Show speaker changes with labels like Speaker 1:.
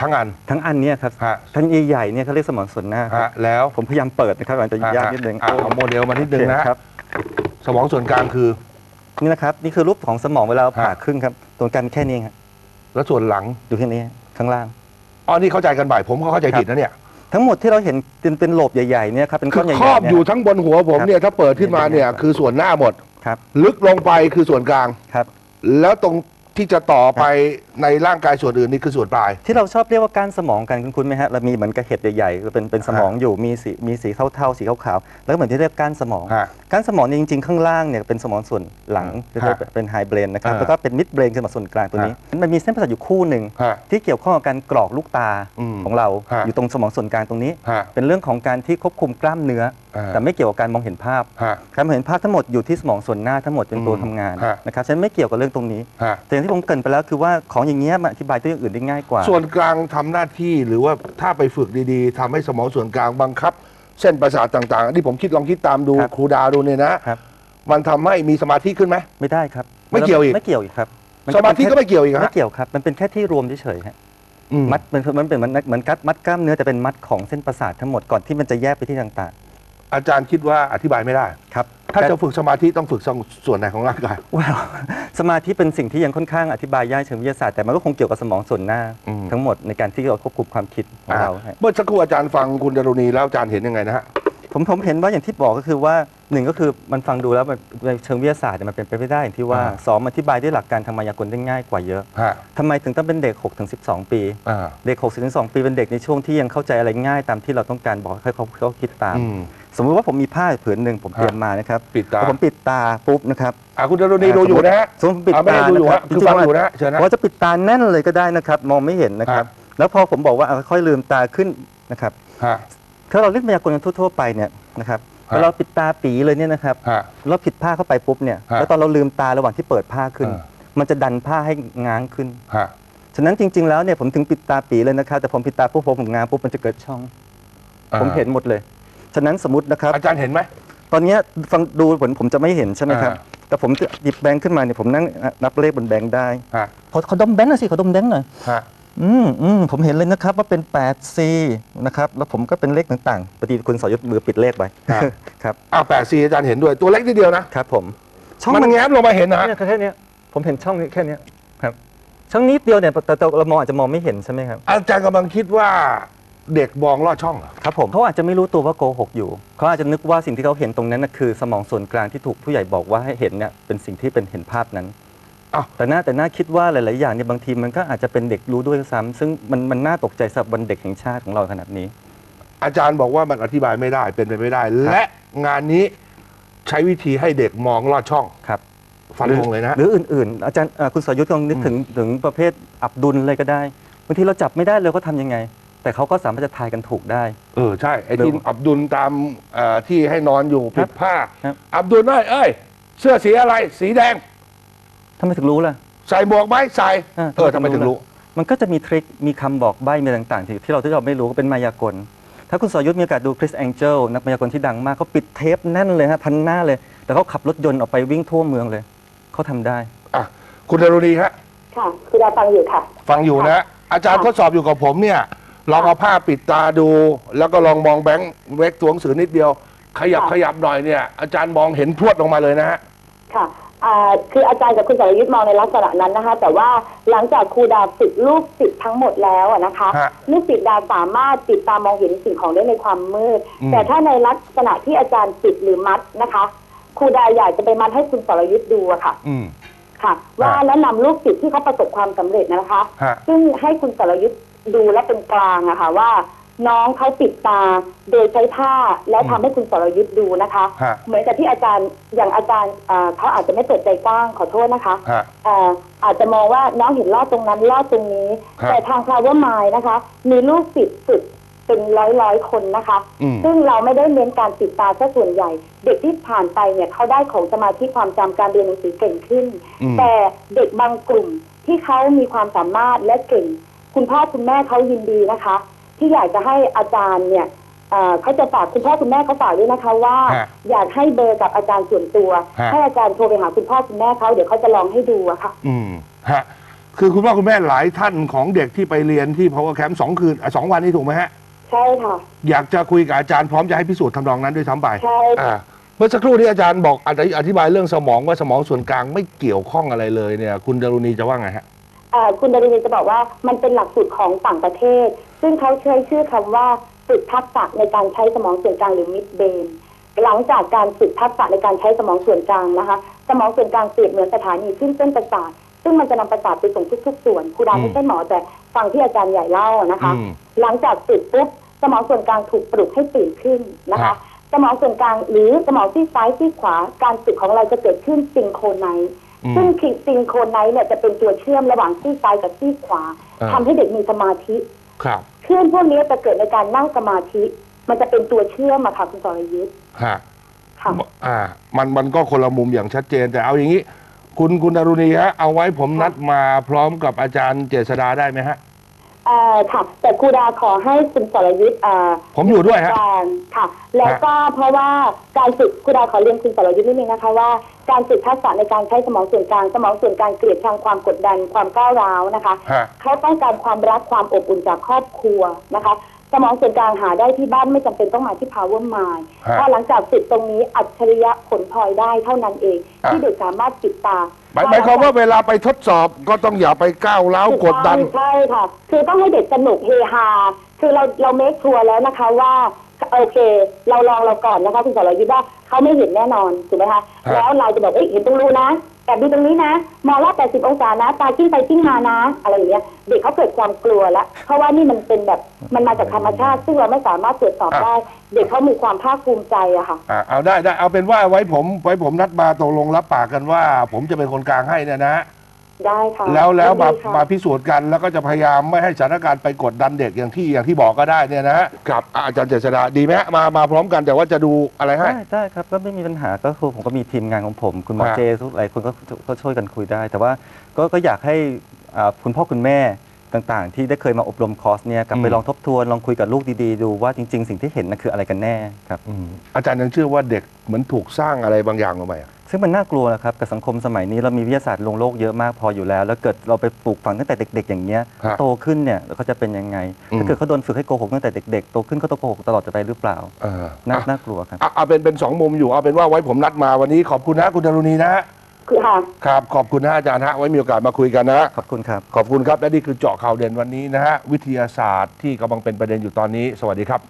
Speaker 1: ทั้งอัน
Speaker 2: ทั้งอันเนี่ยครับ
Speaker 1: ฮะ
Speaker 2: ทั้งใหญ่ๆเนี่ยเขาเรียกสมองส่วนหน้าครับ
Speaker 1: ฮะแล้ว
Speaker 2: ผมพยายามเปิดนะครับอาจจะยากนิดนึง
Speaker 1: อะเอาโมเดลมานิดนึงนะ
Speaker 2: โอเคครับ
Speaker 1: สมองส่วนกลางคือ
Speaker 2: นี่นะครับนี่คือรูปของสมองเวลาเราผ่า
Speaker 1: ฮะ
Speaker 2: ครึ่งครับตรงกันแค่นี้ครับ
Speaker 1: แล้วส่วนหลัง
Speaker 2: ดูแค่นี้ข้างล่าง
Speaker 1: อ๋อนี่เข้าใจกันบ่ายผมก็เข้าใจผิดนะเนี่ย
Speaker 2: ทั้งหมดที่เราเห็นเป็นเป็นโหลบใหญ่ๆเนี่ยครับเป็น
Speaker 1: คื
Speaker 2: ก้อ
Speaker 1: อน
Speaker 2: ใหญ่ๆ
Speaker 1: ครอบ
Speaker 2: เนี่
Speaker 1: อยู่ทั้งบนหัวผมเนี่ยถ้าเปิดขึ้นมาเนี่ยคือส่วนหน้าหมด
Speaker 2: ครับ
Speaker 1: ลึกลงไปคือส่วนกลาง
Speaker 2: ครับ
Speaker 1: แล้วตรง ที่จะต่อไปในร่างกายส่วนอื่นนี่คือส่วนปลาย
Speaker 2: ที่เราชอบเรียกว่าก้านสมองกันคุณคุณไหมฮะเรามีเหมือนกับเห็ดใหญ่ๆเป็นเป็นสมองอยู่มีสีมีสีเทาๆสีขาวๆแล้วก็เหมือนที่เรียกก้านสมอง
Speaker 1: ฮะ
Speaker 2: ก้านสมองเนี่ยจริงๆ ข้างล่างเนี่ยเป็นสมองส่วนหลัง
Speaker 1: ฮะ
Speaker 2: เรียกว่าเป็นไฮเบรนนะครับ
Speaker 1: ฮะ
Speaker 2: แล้วก็เป็นมิดเบรนคือสมองส่วนกลางตัวนี้ มันมีเส้นประสาทอยู่คู่หนึ่ง
Speaker 1: ฮะ
Speaker 2: ที่เกี่ยวข้องกับการกรอกลูกตา
Speaker 1: อืม
Speaker 2: ของเรา
Speaker 1: ฮะ
Speaker 2: อยู่ตรงสมองส่วนกลางตรงนี้
Speaker 1: ฮะ
Speaker 2: เป็นเรื่องของการที่ควบคุมกล้ามเนื้อ
Speaker 1: อ่า
Speaker 2: แต่ไม่เกี่ยวกับการมองเห็นภาพ
Speaker 1: ฮะ
Speaker 2: การมองเห็นภาพทั้งหมดอยู่ที่สมองส่วนหน้าทั้งหมดเป็นตัว
Speaker 1: อืม
Speaker 2: ทำงาน
Speaker 1: ฮะ
Speaker 2: นะครับฉะนันไม่เกี่ยวกับเรื่องตรงนี้
Speaker 1: ฮะ
Speaker 2: แต่อย่างที่ผมเกรินไปแล้วคือว่าของอย่างเงี้ยมันอธิบายตัวอย่างอื่นได้ง่ายกว่า
Speaker 1: ส่วนกลางทำหน้าที่หรือว่าถ้าไปฝึกดีๆทำให้สมองส่วนกลางบังคับ เส้นประสาทต่างๆที่ผมคิดลองคิดตามดู
Speaker 2: ครับ
Speaker 1: ครูดาวดูเนี่ยนะครับมันทำให้มีสมาธิขึ้นไหม
Speaker 2: ไม่ได้ครับ
Speaker 1: ไม่เกี่ยวอีก
Speaker 2: ไม่เกี่ยวอีกครับน
Speaker 1: สมาธิก็ไม่เกี่ยวอีก
Speaker 2: ไม่
Speaker 1: ฮะ
Speaker 2: เกี่ยวครับมันเป็นแค่ที่รวมเฉยๆฮะ
Speaker 1: อื
Speaker 2: มัดมันมันเป็นเหมือนเหมือนกัดมัดกล้ามเนื้อแต่เป็นมัดของเส้นประสาททั้งหมดก่อนที่มันจะแยกไปที่ต่าง
Speaker 1: อาจารย์คิดว่าอธิบายไม่ได้
Speaker 2: ๆครับ
Speaker 1: ถ้าจะฝึกสมาธิต้องฝึกส่วนไหนของร่างกาย
Speaker 2: ว้าวสมาธิเป็นสิ่งที่ยังค่อนข้างอธิบายยากเชิงวิทยาศาสตร์แต่มันก็คงเกี่ยวกับสมองส่วนหน้า
Speaker 1: อืม
Speaker 2: ทั้งหมดในการที่เราควบคุมความคิดของเราฮะ
Speaker 1: เมื่อสักครู่อาจารย์ฟังคุณดารุณีแล้วอาจารย์เห็นยังไงนะฮะ
Speaker 2: ผมผมเห็นว่าอย่างที่บอกก็คือว่าหนึ่งก็คือมันฟังดูแล้วมันในเชิงวิทยาศาสตร์เนี่ยมันเป็นไปไม่ได้อย่างที่ว่า
Speaker 1: อ่า
Speaker 2: สองอธิบายด้วยหลักการทางมายากลได้ง่ายกว่าเยอะ
Speaker 1: ฮะ
Speaker 2: ทำไมถึงต้องเป็นเด็ก6ถึง12 ปี
Speaker 1: อ่า
Speaker 2: เด็ก6ถึง12 ปีเป็นเด็กในช่วงที่ยังเข้าใจอะไรง่ายตามที่เราต้องการบอกให้เขาเขาคิดตาม
Speaker 1: อืม
Speaker 2: สมมุติว่าผมมีผ้าผืนหนึ่งผมเตรียมมานะครับ
Speaker 1: ปิดตา
Speaker 2: พอผมปิดตาปุ๊บนะครับ
Speaker 1: อ่าคุณดารุณีดูอยู่นะฮะ
Speaker 2: สมมติผมปิด
Speaker 1: อ่าไม่
Speaker 2: ตา
Speaker 1: ได้ดูอยู่
Speaker 2: นะครั
Speaker 1: ฮะคือฟังอยู่นะฮะเชิญนะ
Speaker 2: ว่าจะปิดตาแน่นเลยก็ได้นะครับ มองไม่เห็นนะครับ
Speaker 1: ฮะ
Speaker 2: แล้วพอผมบอกว่าอะค่อยลืมตาขึ้นนะครับ
Speaker 1: ฮะ
Speaker 2: ถ้าเราเล่นมายากลกันทั่วๆไปเนี่ยนะครับ
Speaker 1: ฮะ
Speaker 2: เวลาเราปิดตาปีเลยเนี่ยนะครับ
Speaker 1: ฮะ
Speaker 2: เราผิดผ้าเข้าไปปุ๊บเนี่ย
Speaker 1: ฮะ
Speaker 2: แล้วตอนเราลืมตาระหว่างที่เปิดผ้าขึ้น
Speaker 1: อ่า
Speaker 2: มันจะดันผ้าให้ง้างขึ้น
Speaker 1: ฮะ
Speaker 2: ฉะนั้นจริง ๆ แล้วเนี่ยผมถึงปิดตาปีเลยนะครับแต่ผมปิดตาปุ๊บพอผมง้างปุ๊บมันจะเกิดช่อง
Speaker 1: อ่า
Speaker 2: ผมเห็นหมดเลย ฉะนั้นสมมตินะครับ
Speaker 1: อาจารย์เห็นไหม
Speaker 2: ตอนเนี้ยฟังดูผลผมจะไม่เห็นใช่ไหมครับ
Speaker 1: อ่า
Speaker 2: แต่ผมจะหยิบแบงค์ขึ้นมาเนี่ยผมนั่งนับเลขบนแบงค์ได้
Speaker 1: ฮะ
Speaker 2: ขอขอดมแบงค์หน่อยสิขอดมแบงค์หน่อย
Speaker 1: ฮะ
Speaker 2: อืมอืมผมเห็นเลยนะครับว่าเป็น 8C นะครับ แล้วผมก็เป็นเลขต่างๆปกติคุณสอยุทธมือปิดเลขไปครับ
Speaker 1: อ้าวแปดซีอาจารย์เห็นด้วยตัวเล็กนิดเดียวนะครับ
Speaker 2: ผมช่อง
Speaker 1: มัน
Speaker 2: มัน
Speaker 1: แง้มลงมาเห็นนะฮะ
Speaker 2: เนี่ยแค่เนี้ยผมเห็นช่องนี้แค่เนี้ยครับ ช่องนิดเดียวเนี่ยแต่แต่เรามองอาจจะมองไม่เห็นใช่ไหมครับ
Speaker 1: อาจารย์กำลังคิดว่าเด็กมองลอดช่องเหรอ
Speaker 2: ครับผมเขาอาจจะไม่รู้ตัวว่าโกหกอยู่ เขาอาจจะนึกว่าสิ่งที่เขาเห็นตรงนั้นนะคือ สมองส่วนกลางที่ถูกผู้ใหญ่บอกว่าให้เห็นเนี่ยเป็นสิ่งที่เป็นเห็นภาพนั้น
Speaker 1: อ้าว
Speaker 2: แต่น่าแต่น่าคิดว่าหลาย ๆ อย่างเนี่ยบางทีมันก็อาจจะเป็นเด็กรู้ด้วยซ้ำซึ่งมันมันน่าตกใจสำหรับวันเด็กแห่งชาติของเราขนาดนี้
Speaker 1: อาจารย์บอกว่ามันอธิบายไม่ได้เป็นไปไม่ได้ และงานนี้ใช้วิธีให้เด็กมองลอดช่อง
Speaker 2: ครับ
Speaker 1: ฟันธงเลยนะ
Speaker 2: หรืออื่น ๆ อาจารย์เอ่อคุณสรยุทธ์ลองนึกถึงถึงประเภทอับดุลเลยก็ได้บางทีเราจับไม่ได้เลยเขาทำยังไง แต่เขาก็สามารถจะทายกันถูกได้
Speaker 1: เออ ใช่ ไอ้ที่
Speaker 2: หรือ
Speaker 1: อับดุลตามเอ่อที่ให้นอนอยู่ปิดผ้า
Speaker 2: ครับ
Speaker 1: อับดุลเอ้ยเอ้ย เสื้อสีอะไร สีแดง
Speaker 2: ทำไมถึงรู้ล่ะ
Speaker 1: ใส่หมวกไหมใส่
Speaker 2: อ่า
Speaker 1: เออทำไมถึงรู้
Speaker 2: มันก็จะมีทริค มีคำบอกใบ้มีอะไรต่างๆที่ที่เราที่เราไม่รู้ก็เป็นมายากล ถ้าคุณสรยุทธ์มีโอกาสดูคริสแองเจลนักมายากลที่ดังมากเขาปิดเทปแน่นเลยฮะพันหน้าเลย แต่เขาขับรถยนต์ออกไปวิ่งทั่วเมืองเลย เขาทำได้
Speaker 1: อะ คุณดารุณีฮะ
Speaker 3: ค่ะ คือดาฟังอยู่ค่ะ
Speaker 1: ฟังอยู่นะ อาจารย์ทดสอบอยู่กับผมเนี่ย ลองเอาผ้าปิดตาดู แล้วก็ลองมองแบงค์เล็กตัวหนังสือนิดเดียว ขยับ
Speaker 3: ค่ะ
Speaker 1: ขยับหน่อยเนี่ย อาจารย์มองเห็นพรวดลงมาเลยนะฮะ
Speaker 3: ค่ะ อ่าคืออาจารย์กับคุณสรยุทธ์มองในลักษณะนั้นนะคะ แต่ว่าหลังจากครูดาฝึกลูกศิษย์ทั้งหมดแล้วอะนะคะ
Speaker 1: ฮะ
Speaker 3: ลูกศิษย์ดาสามารถติดตามมองเห็นสิ่งของได้ในความมืด
Speaker 1: อืม
Speaker 3: แต่ถ้าในลักษณะที่อาจารย์ปิดหรือมัดนะคะครูดาอยากจะไปมัดให้คุณสรยุทธ์ดูอะค่ะ
Speaker 1: อืม
Speaker 3: ค่ะ ว่า
Speaker 1: ฮะ
Speaker 3: แล้วนำลูกศิษย์ที่เขาประสบความสำเร็จนะคะ
Speaker 1: ฮะ
Speaker 3: ซึ่งให้คุณสรยุทธ์ดูและเป็นกลางอะค่ะว่า น้องเขาปิดตาโดยใช้ผ้าแล้วทำให้คุณสรยุทธ์ดูนะคะ
Speaker 1: ฮะ
Speaker 3: เหมือนกับที่อาจารย์อย่างอาจารย์เอ่อเขาอาจจะไม่เปิดใจกว้างขอโทษนะคะ
Speaker 1: ฮะ
Speaker 3: เอ่ออาจจะมองว่าน้องเห็นลอดตรงนั้นลอดตรงนี้
Speaker 1: ฮะ
Speaker 3: แต่ทาง Flower Mind นะคะ มีลูกศิษย์ฝึกเป็นร้อยร้อยๆคนนะคะ
Speaker 1: อืม
Speaker 3: ซึ่งเราไม่ได้เน้นการติดตาซะส่วนใหญ่ เด็กที่ผ่านไปเนี่ยเขาได้ของสมาธิความจำการเรียนหนังสือเก่งขึ้น
Speaker 1: อืม
Speaker 3: แต่เด็กบางกลุ่มที่เขามีความสามารถและเก่ง คุณพ่อคุณแม่เขายินดีนะคะ ที่อยากจะให้อาจารย์เนี่ยเอ่อเขาจะฝากคุณพ่อคุณแม่เขาฝากด้วยนะคะว่า
Speaker 1: ฮะ
Speaker 3: อยากให้เบอร์กับอาจารย์ส่วนตัว
Speaker 1: ฮะ
Speaker 3: ให้อาจารย์โทรไปหาคุณพ่อคุณแม่เขาเดี๋ยวเขาจะลองให้ดูอะค่ะ
Speaker 1: อืมฮะคือคุณพ่อคุณแม่หลายท่านของเด็กที่ไปเรียนที่ power camp สองคืนอะสองวันนี้ถูกไหมฮะ
Speaker 3: ใช่ค่ะ
Speaker 1: อยากจะคุยกับอาจารย์พร้อมจะให้พิสูจน์ทำนองนั้นด้วยซ้ำไป
Speaker 3: ใช่
Speaker 1: อ่าเมื่อสักครู่ที่อาจารย์บอกอธิอธิบายเรื่องสมองว่าสมองส่วนกลางไม่เกี่ยวข้องอะไรเลยเนี่ย คุณดารุณีจะว่าไงฮะ
Speaker 3: เอ่อคุณดารินีจะบอกว่ามันเป็นหลักสูตรของต่างประเทศ ซึ่งเขาใช้ชื่อคำว่าฝึกทักษะในการใช้สมองส่วนกลางหรือ mid brain หลังจากการฝึกทักษะในการใช้สมองส่วนกลางนะคะ สมองส่วนกลางเปรียบเหมือนสถานีขึ้นเส้นประสาทซึ่งมันจะนำประสาทไปส่งทุกๆ ส่วนครูดา
Speaker 1: อืม
Speaker 3: ไม่ใช่หมอแต่ฟังที่อาจารย์ใหญ่เล่านะคะ
Speaker 1: อืม
Speaker 3: หลังจากฝึกปุ๊บสมองส่วนกลางถูกปลุกให้ตื่นขึ้นนะ
Speaker 1: ครั
Speaker 3: คะ
Speaker 1: บ
Speaker 3: สมองส่วนกลางหรือสมองซีกซ้ายซีกขวาการฝึกของเราจะเกิดขึ้นซิงโครไนซ์
Speaker 1: อืม
Speaker 3: ซึ่งซิงโครไนซ์เนี่ยจะเป็นตัวเชื่อมระหว่างซีกซ้ายกับซีกขวา
Speaker 1: อ่า
Speaker 3: ทำให้เด็กมีสมาธิ
Speaker 1: ครับ
Speaker 3: คลื่นพวกนี้จะเกิดในการนั่งสมาธิ มันจะเป็นตัวเชื่อมอะค่ะคุณสรยุทธ์
Speaker 1: ฮะ
Speaker 3: ค่ะ
Speaker 1: อ่า มันมันก็คนละมุมอย่างชัดเจน แต่เอาอย่างนี้ คุณคุณดารุณีฮะเอาไว้ผมนัดมาพร้อมกับอาจารย์เจษดาได้ไหมฮะ
Speaker 3: เอ่อค่ะ แต่ครูดาขอให้คุณสรยุทธ์อ่า
Speaker 1: ผมอยู่ด้วยฮะ
Speaker 3: กลางค่ะ แล้วก็เพราะว่าการฝึกครูดาขอเรียนคุณสรยุทธ์นิดนึงนะคะว่าการฝึกทักษะในการใช้สมองส่วนกลางสมองส่วนกลางเกลียดชังความกดดันความก้าวร้าวนะคะ
Speaker 1: ฮะ
Speaker 3: เขาต้องการความรักความอบอุ่นจากครอบครัวนะคะ สมองส่วนกลางหาได้ที่บ้านไม่จำเป็นต้องมาที่ power mind
Speaker 1: ฮะ
Speaker 3: พอหลังจากฝึกตรงนี้อัจฉริยะผลพลอยได้เท่านั้นเอง
Speaker 1: อะ
Speaker 3: ที่เด็กสามารถปิดตา
Speaker 1: หมายหมายความว่าเวลาไปทดสอบก็ต้องอย่าไปก้าวร้าวกดดัน
Speaker 3: ใช่ค่ะ คือต้องให้เด็กสนุกเฮฮา คือเราเราเมคชัวร์แล้วนะคะว่าโอเค เราลองเราก่อนนะคะคุณสรยุทธ์ว่าเขาไม่เห็นแน่นอนถูกไหมคะ
Speaker 1: ฮะ
Speaker 3: แล้วเราจะบอกเอ้ยเห็นตรงรูนะแต่ดูตรงนี้นะมองรอบ80 องศานะ ตาจิ้งไปจิ้งมานะ อะไรอย่างเงี้ยเด็กเขาเกิดความกลัวแล้วเพราะว่านี่มันเป็นแบบมันมาจากธรรมชาติ ซึ่งเราไม่สามารถตรวจสอบได้ เด็กเขามีความภาคภูมิใจอะค่ะ
Speaker 1: อ่าเอาได้ได้เอาเป็นว่าไว้ผมไว้ผมนัดมาตกลงรับปากกันว่า ผมจะเป็นคนกลางให้เนี่ยนะ
Speaker 3: ได้ค่ะ
Speaker 1: แล้วแล้วมา
Speaker 3: ยินดีค่ะ
Speaker 1: มาพิสูจน์กันแล้วก็จะพยายามไม่ให้สถานการณ์ไปกดดันเด็กอย่างที่อย่างที่บอกก็ได้เนี่ยนะฮะครับอะอาจารย์เจษดาดีไหมฮะมามาพร้อมกันแต่ว่าจะดูอะไรให้
Speaker 2: ได้ได้ครับก็ไม่มีปัญหาก็คือผมก็มีทีมงานของผม คุณหมอ
Speaker 1: ฮะ
Speaker 2: เจทุกหลายคนก็ก็ช่วยกันคุยได้ แต่ว่าก็ก็อยากให้อ่าคุณพ่อคุณแม่ ต่างๆ ที่ได้เคยมาอบรมคอร์สเนี่ยกลับไป
Speaker 1: อืม
Speaker 2: ลองทบทวนลองคุยกับลูกดีๆ ดูว่าจริง ๆ สิ่งที่เห็นน่ะคืออะไรกันแน่ครับ
Speaker 1: อืมอาจารย์ยังเชื่อว่าเด็กเหมือนถูกสร้างอะไรบางอย่างลงไปอะ
Speaker 2: ซึ่งมันน่ากลัวนะครับกับสังคมสมัยนี้เรามีวิทยาศาสตร์ลงโลกเยอะมากพออยู่แล้ว แล้วเกิดเราไปปลูกฝังตั้งแต่เด็ก ๆ อย่างเงี้ย
Speaker 1: ฮะ
Speaker 2: โตขึ้นเนี่ยเขาจะเป็นยังไง
Speaker 1: อืม
Speaker 2: ถ้าเกิดเขาโดนฝึกให้โกหกตั้งแต่เด็กๆโตขึ้นเขาต้องโกหกตลอดจะไปหรือเปล่า
Speaker 1: เออ
Speaker 2: น่า
Speaker 1: อะ
Speaker 2: น่ากลัวครับ
Speaker 1: เอาเอาเป็นเป็นสองมุมอยู่เอาเป็นว่าไว้ผมนัดมาวันนี้ขอบคุณนะคุณดารุณีนะฮะ
Speaker 3: คือค่ะ
Speaker 1: ครับขอบคุณนะอาจารย์ฮะไว้มีโอกาสมาคุยกันนะ
Speaker 2: ขอบคุณครับ
Speaker 1: ขอบคุณครับและนี่คือเจาะข่าวเด่นวันนี้นะฮะวิทยาศาสตร์ที่กำลังเป็นประเด็นอยู่ตอนนี้ สวัสดีครับ